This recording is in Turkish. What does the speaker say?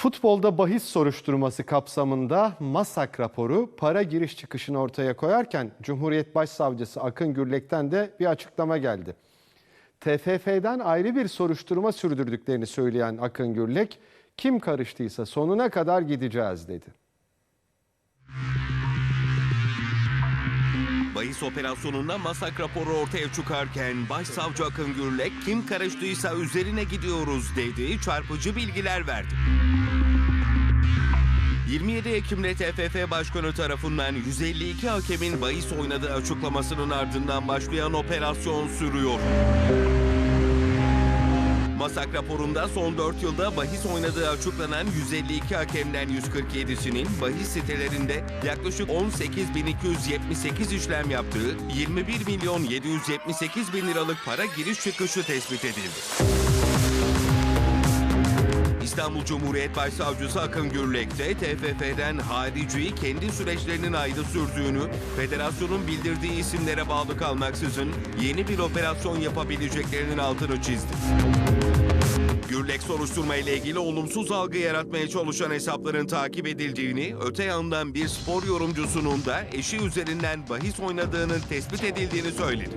Futbolda bahis soruşturması kapsamında MASAK raporu para giriş çıkışını ortaya koyarken Cumhuriyet Başsavcısı Akın Gürlek'ten de bir açıklama geldi. TFF'den ayrı bir soruşturma sürdürdüklerini söyleyen Akın Gürlek, kim karıştıysa sonuna kadar gideceğiz dedi. Bahis operasyonunda masak raporu ortaya çıkarken Başsavcı Akın Gürlek kim karıştıysa üzerine gidiyoruz dedi, çarpıcı bilgiler verdi. 27 Ekim'de TFF Başkanı tarafından 152 hakemin bahis oynadığı açıklamasının ardından başlayan operasyon sürüyor. Masak raporunda son 4 yılda bahis oynadığı açıklanan 152 hakemden 147'sinin bahis sitelerinde yaklaşık 18.278 işlem yaptığı 21 milyon 778 bin liralık para giriş çıkışı tespit edildi. İstanbul Cumhuriyet Başsavcısı Akın Gürlek de TFF'den harici kendi süreçlerinin ayrı sürdüğünü, federasyonun bildirdiği isimlere bağlı kalmaksızın yeni bir operasyon yapabileceklerinin altını çizdi. Gürlek soruşturma ile ilgili olumsuz algı yaratmaya çalışan hesapların takip edildiğini, öte yandan bir spor yorumcusunun da eşi üzerinden bahis oynadığının tespit edildiğini söyledi.